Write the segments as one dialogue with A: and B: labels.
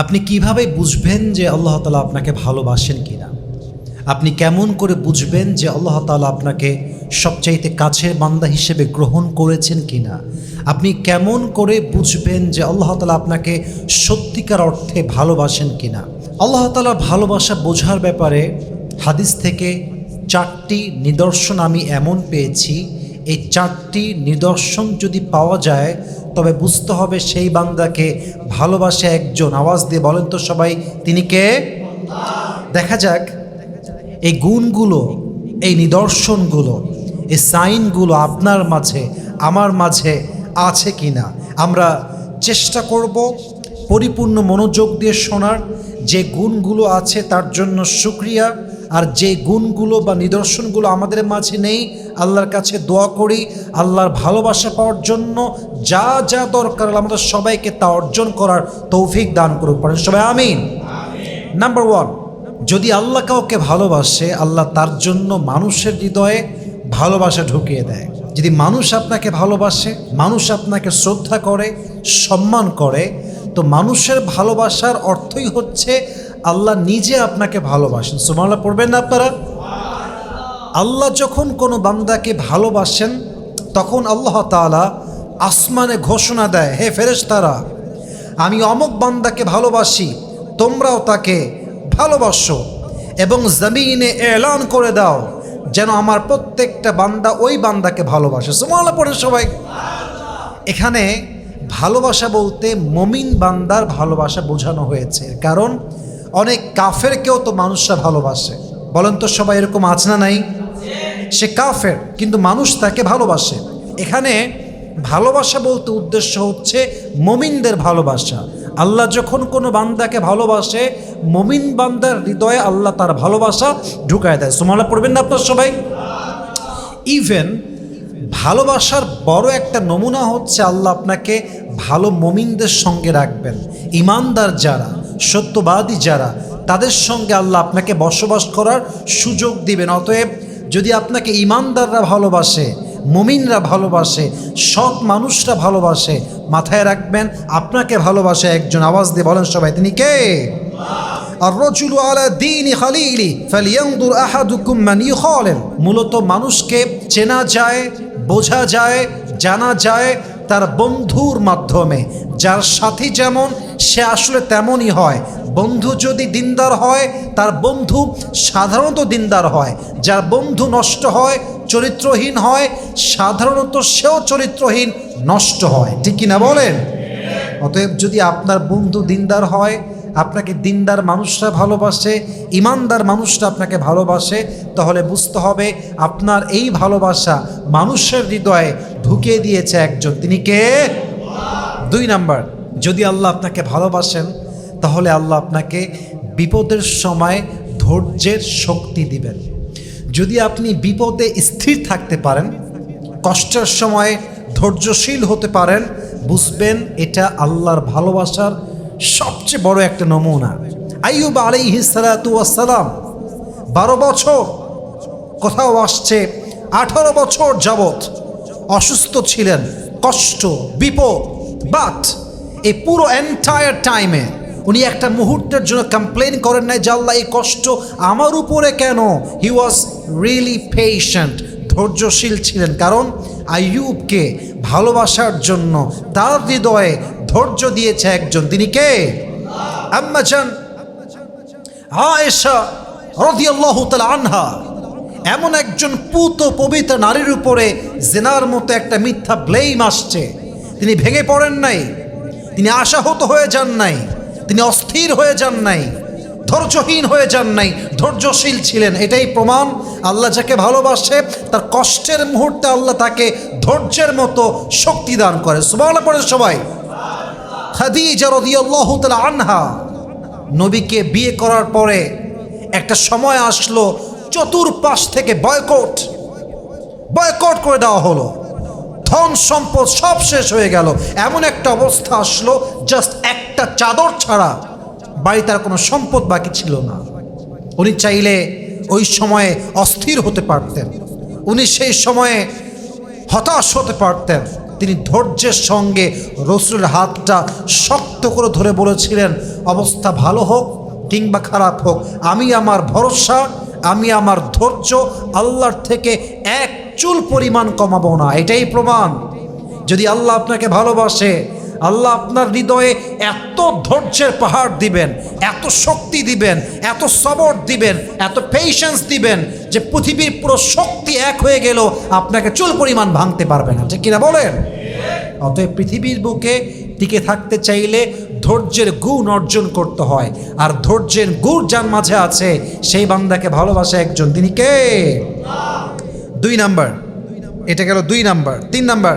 A: আপনি কীভাবে বুঝবেন যে আল্লাহ তালা আপনাকে ভালোবাসেন কি না আপনি কেমন করে বুঝবেন যে আল্লাহ তালা আপনাকে সবচাইতে কাছের বান্দা হিসেবে গ্রহণ করেছেন কিনা? আপনি কেমন করে বুঝবেন যে আল্লাহ তালা আপনাকে সত্যিকার অর্থে ভালোবাসেন কিনা? আল্লাহ তালার ভালোবাসা বোঝার ব্যাপারে হাদিস থেকে চারটি নিদর্শন আমি এমন পেয়েছি এই চারটি নিদর্শন যদি পাওয়া যায়, তবে বুঝতে হবে সেই বান্দাকে ভালোবাসে একজন। আওয়াজ দিয়ে বলেন তো সবাই, তিনি কে? দেখা যাক, এই গুণগুলো, এই নিদর্শনগুলো, এই সাইনগুলো আপনার মাঝে, আমার মাঝে আছে কি না আমরা চেষ্টা করব পরিপূর্ণ মনোযোগ দিয়ে শোনার। যে গুণগুলো আছে, তার জন্য সুক্রিয়া আর যে গুণগুলো বা নিদর্শনগুলো আমাদের মাঝে নেই, আল্লাহর কাছে দোয়া করি, আল্লাহর ভালোবাসা পাওয়ার জন্য যা যা দরকার আমাদের সবাইকে তা অর্জন করার তৌফিক দান করুক। পারেন সবাই আমিন। নাম্বার ওয়ান যদি আল্লাহ কাউকে ভালোবাসে, আল্লাহ তার জন্য মানুষের হৃদয়ে ভালোবাসা ঢুকিয়ে দেয়। যদি মানুষ আপনাকে ভালোবাসে, মানুষ আপনাকে শ্রদ্ধা করে, সম্মান করে, তো মানুষের ভালোবাসার অর্থই হচ্ছে আল্লাহ নিজে আপনাকে ভালোবাসেন। সুমাল্লাহ পড়বেন না আপনারা? আল্লাহ যখন কোনো বান্দাকে ভালোবাসেন, তখন আল্লাহ তাআলা আসমানে ঘোষণা দেয়, হে ফেরেশ তারা আমি অমুক বান্দাকে ভালোবাসি, তোমরাও তাকে ভালোবাসো এবং জমিনে এলান করে দাও, যেন আমার প্রত্যেকটা বান্দা ওই বান্দাকে ভালোবাসে। সুমাল্লাহ পড়ে সবাই। এখানে ভালোবাসা বলতে মমিন বান্দার ভালোবাসা বোঝানো হয়েছে। কারণ অনেক কাফেরকেও তো মানুষরা ভালোবাসে। বলেন তো সবাই এরকম আছে না নাই? সে কাফের, কিন্তু মানুষ তাকে ভালোবাসে। এখানে ভালোবাসা বলতে উদ্দেশ্য হচ্ছে মমিনদের ভালোবাসা। আল্লাহ যখন কোনো বান্দাকে ভালোবাসে, মমিন বান্দার হৃদয়ে আল্লাহ তার ভালোবাসা ঢুকায় দেয়। সুমালা পড়বেন না আপনার সবাই? ইভেন ভালোবাসার বড় একটা নমুনা হচ্ছে আল্লাহ আপনাকে ভালো মমিনদের সঙ্গে রাখবেন। ইমানদার যারা সত্যবাদী যারা, তাদের সঙ্গে আল্লাহ আপনাকে বসবাস করার সুযোগ দিবেন। অতএব যদি আপনাকে ইমানদাররা ভালোবাসে, মমিনরা ভালোবাসে, সৎ মানুষরা ভালোবাসে, মাথায় রাখবেন, আপনাকে ভালোবাসে একজন। আওয়াজ দিয়ে বলেন সবাই, তিনি কে? মূলত মানুষকে চেনা যায়, বোঝা যায়, জানা যায় তার বন্ধুর মাধ্যমে। যার সাথী যেমন সে আসলে তেমনই হয়। বন্ধু যদি দিনদার হয়, তার বন্ধু সাধারণত দিনদার হয়। যার বন্ধু নষ্ট হয়, চরিত্রহীন হয়, সাধারণত সেও চরিত্রহীন, নষ্ট হয়। ঠিক কিনা বলেন? অতএব যদি আপনার বন্ধু দিনদার হয়, আপনাকে দিনদার মানুষরা ভালোবাসে, ইমানদার মানুষরা আপনাকে ভালোবাসে, তাহলে বুঝতে হবে আপনার এই ভালোবাসা মানুষের হৃদয়ে ঢুকিয়ে দিয়েছে একজন। তিনি কে? দুই নাম্বার। যদি আল্লাহ আপনাকে ভালোবাসেন, তাহলে আল্লাহ আপনাকে বিপদের সময় ধৈর্যের শক্তি দিবেন। যদি আপনি বিপদে স্থির থাকতে পারেন, কষ্টের সময় ধৈর্যশীল হতে পারেন, বুঝবেন এটা আল্লাহর ভালোবাসার সবচেয়ে বড় একটা নমুনা। আইয়ুব আলাইহি সালাম বারো বছর, কোথাও আসছে, আঠারো বছর যাবৎ অসুস্থ ছিলেন, কষ্ট, বিপদ বাট এই পুরো এন্টায়ার টাইমে উনি একটা মুহূর্তের জন্য কমপ্লেন করেন নাই যে এই কষ্ট আমার উপরে কেন? হি ওয়াজ রিয়েলি পেশেন্ট ধৈর্যশীল ছিলেন। কারণ আইয়ুবকে ভালোবাসার জন্য তার হৃদয়ে ধৈর্য দিয়েছে একজন। তিনি কে? আম্মাজান আয়েশা রাদিয়াল্লাহু তাআলা আনহা। এমন একজন পুত পবিত্র নারীর উপরে জেনার মতো একটা মিথ্যা ব্লেম আসছে। তিনি ভেঙে পড়েন নাই। তিনি আশাহত হয়ে যান নাই, তিনি অস্থির হয়ে যান নাই, ধৈর্যহীন হয়ে যান নাই, ধৈর্যশীল ছিলেন, এটাই প্রমাণ। আল্লাহ যাকে ভালোবাসে, তার কষ্টের মুহূর্তে আল্লাহ তাকে ধৈর্যের মতো শক্তি দান করে। সুবাহ পড়ে সবাই। খাদিজা রাদিয়াল্লাহু তাআলা আনহা, নবীকে বিয়ে করার পরে একটা সময় আসলো, চতুর্পাশ থেকে বয়কট বয়কট করে দেওয়া হলো। ধন সম্পদ সব শেষ হয়ে গেল। এমন একটা অবস্থা আসলো জাস্ট একটা চাদর ছাড়া বাড়ি তার কোনো সম্পদ বাকি ছিল না। উনি চাইলে ওই সময়ে অস্থির হতে পারতেন। উনি সেই সময়ে হতাশ হতে পারতেন। তিনি ধৈর্যের সঙ্গে রসুলের হাতটা শক্ত করে ধরে বলেছিলেন, অবস্থা ভালো হোক কিংবা খারাপ হোক, আমি আমার ভরসা, আমি আমার ধৈর্য, আল্লাহর থেকে এক চুল পরিমাণ কমাবো না, এটাই প্রমাণ। যদি আল্লাহ আপনাকে ভালোবাসে, আল্লাহ আপনার হৃদয়ে এত ধৈর্যের পাহাড় দিবেন, এত শক্তি দিবেন, এত সবর দিবেন, এত পেশেন্স দিবেন যে পৃথিবীর পুরো শক্তি এক হয়ে গেল, আপনাকে চুল পরিমাণ ভাঙতে পারবে না। ঠিক কিনা বলেন? অতএব পৃথিবীর বুকে টিকে থাকতে চাইলে ধৈর্যের গুণ অর্জন করতে হয়। আর ধৈর্যের গুণ যার মাঝে আছে, সেই বান্দাকে ভালোবাসে একজন। তিনি কে? দুই নাম্বার। এটা গেল দুই নাম্বার। তিন নাম্বার,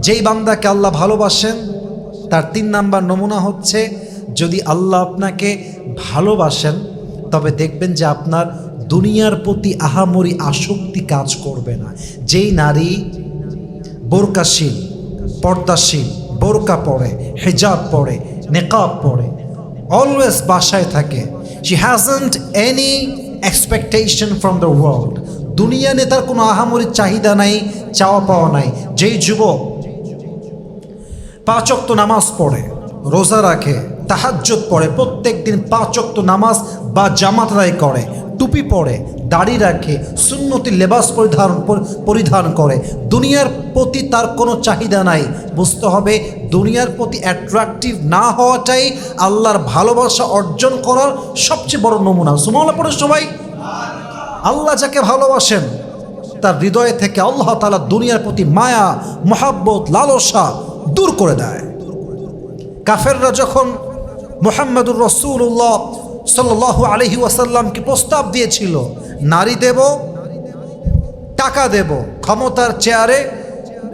A: যেই বান্দাকে আল্লাহ ভালোবাসেন, তার তিন নাম্বার নমুনা হচ্ছে, যদি আল্লাহ আপনাকে ভালোবাসেন, তবে দেখবেন যে আপনার দুনিয়ার প্রতি আহামরি আসক্তি কাজ করবে না। যেই নারী বোরকাশীল, পর্দাশীল, বোরকা পরে, হেজাব পরে, নেকাব পরে অলওয়েজ বাসায় থাকে she hasn't any expectation from the world দুনিয়া নিয়ে তার কোনো আহামরির চাহিদা নাই, চাওয়া পাওয়া নাই। যেই যুবক পাঁচ অক্ত নামাজ পড়ে, রোজা রাখে তাহাজ্জত পড়ে প্রত্যেক দিন পাঁচ অক্ত নামাজ বা জামাত রায় করে, টুপি পরে দাড়ি রাখে, সুন্নতি লেবাস পরিধান পরিধান করে, দুনিয়ার প্রতি তার কোনো চাহিদা নাই। বুঝতে হবে, দুনিয়ার প্রতি অ্যাট্রাকটিভ না হওয়াটাই আল্লাহর ভালোবাসা অর্জন করার সবচেয়ে বড় নমুনা। সুমাল্লা পড়ে সবাই। আল্লাহ যাকে ভালোবাসেন, তার হৃদয় থেকে আল্লাহ তালা দুনিয়ার প্রতি মায়া, মহাব্বত, লালসা দূর করে দেয়। কাফেররা যখন মোহাম্মদুর রসুল্লাহ সাল্লাহ আলহি ওয়াসাল্লামকে প্রস্তাব দিয়েছিল, নারী দেব, টাকা দেব, ক্ষমতার চেয়ারে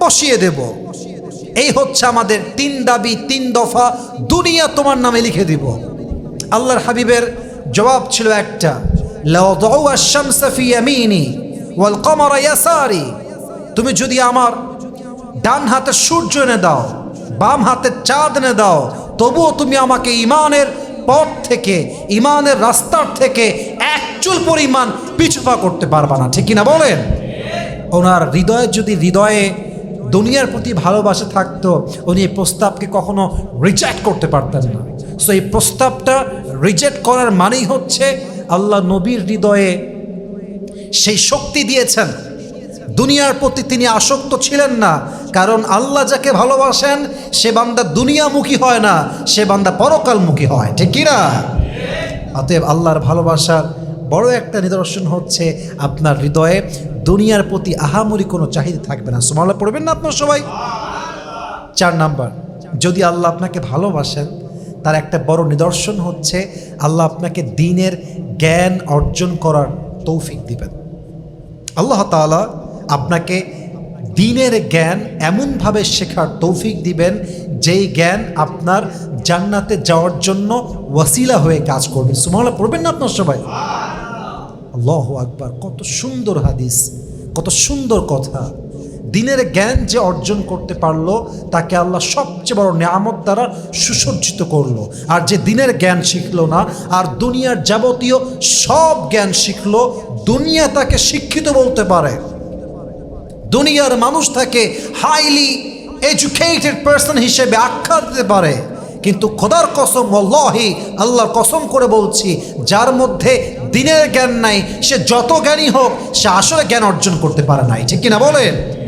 A: বসিয়ে দেব, এই হচ্ছে আমাদের তিন দাবি, তিন দফা, দুনিয়া তোমার নামে লিখে দিব। আল্লাহর হাবিবের জবাব ছিল একটা তুমি যদি আমার ডান হাতে সূর্য এনে দাও, বাম হাতে চাঁদ এনে দাও, তবুও তুমি আমাকে ইমানের পথ থেকে ইমানের রাস্তার থেকে একচুল পরিমাণ পিছুপা করতে পারবা না। ঠিক কিনা বলেন? ওনার হৃদয়ে যদি হৃদয়ে দুনিয়ার প্রতি ভালোবাসা থাকতো, উনি এই প্রস্তাবকে কখনো রিজেক্ট করতে পারতেন না। সো এই প্রস্তাবটা রিজেক্ট করার মানেই হচ্ছে আল্লাহ নবীর হৃদয়ে সেই শক্তি দিয়েছেন। দুনিয়ার প্রতি তিনি আসক্ত ছিলেন না, কারণ আল্লাহ যাকে ভালোবাসেন, সে বান্দা দুনিয়ামুখী হয় না, সে বান্দা পরকালমুখী হয়। ঠিক কিনা? অতএব আল্লাহর ভালোবাসার বড় একটা নিদর্শন হচ্ছে আপনার হৃদয়ে দুনিয়ার প্রতি আহামরি কোনো চাহিদা থাকবে না। সুমাল্লা পড়বেন না আপনার সবাই? চার নাম্বার, যদি আল্লাহ আপনাকে ভালোবাসেন তার একটা বড় নিদর্শন হচ্ছে আল্লাহ আপনাকে দিনের জ্ঞান অর্জন করার তৌফিক দিবেন। আল্লাহ তাআলা আপনাকে দিনের জ্ঞান এমনভাবে শেখার তৌফিক দিবেন, যেই জ্ঞান আপনার জান্নাতে যাওয়ার জন্য ওয়াসিলা হয়ে কাজ করবে। সুমাল্লাহ পড়বেন না আপনার সবাই? আল্লাহ আকবার, কত সুন্দর হাদিস, কত সুন্দর কথা। দিনের জ্ঞান যে অর্জন করতে পারল, তাকে আল্লাহ সবচেয়ে বড় নিয়ামত দ্বারা সুসজ্জিত করল। আর যে দিনের জ্ঞান শিখলো না, আর দুনিয়ার যাবতীয় সব জ্ঞান শিখলো, দুনিয়া তাকে শিক্ষিত বলতে পারে। দুনিয়ার মানুষ তাকে হাইলি এডুকেটেড পার্সন হিসেবে আখ্যা দিতে পারে। কিন্তু খোদার কসম অল্লাহি আল্লাহর কসম করে বলছি, যার মধ্যে দিনের জ্ঞান নাই, সে যত জ্ঞানী হোক, সে আসলে জ্ঞান অর্জন করতে পারে নাই। ঠিক কিনা বলেন?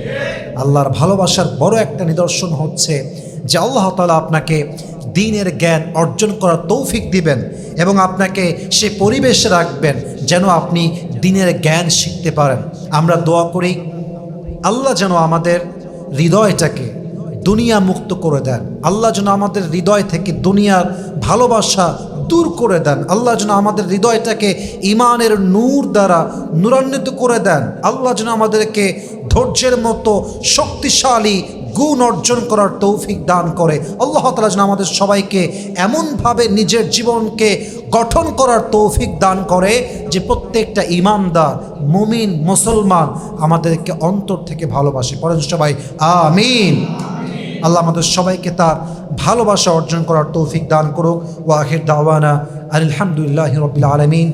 A: আল্লাহর ভালোবাসার বড় একটা নিদর্শন হচ্ছে যে আল্লাহ তালা আপনাকে দিনের জ্ঞান অর্জন করার তৌফিক দিবেন এবং আপনাকে সে পরিবেশে রাখবেন যেন আপনি দিনের জ্ঞান শিখতে পারেন। আমরা দোয়া করি, আল্লাহ যেন আমাদের হৃদয়টাকে দুনিয়া মুক্ত করে দেন। আল্লাহ যেন আমাদের হৃদয় থেকে দুনিয়ার ভালোবাসা দূর করে দেন। আল্লাহ যেন আমাদের হৃদয়টাকে ইমানের নূর দ্বারা নূরান্বিত করে দেন। আল্লাহ যেন আমাদেরকে ধৈর্যের মতো শক্তিশালী গুণ অর্জন করার তৌফিক দান করে। আল্লাহ তালা যেন আমাদের সবাইকে এমনভাবে নিজের জীবনকে গঠন করার তৌফিক দান করে যে প্রত্যেকটা ইমানদার মুমিন, মুসলমান আমাদেরকে অন্তর থেকে ভালোবাসে। পরেন সবাই, আমিন। আল্লাহ আমাদের সবাইকে তার ভালোবাসা অর্জন করার তৌফিক দান করুক। ওয়াহির দাওয়ানা আলহামদুলিল্লাহ রবিল আলমিন।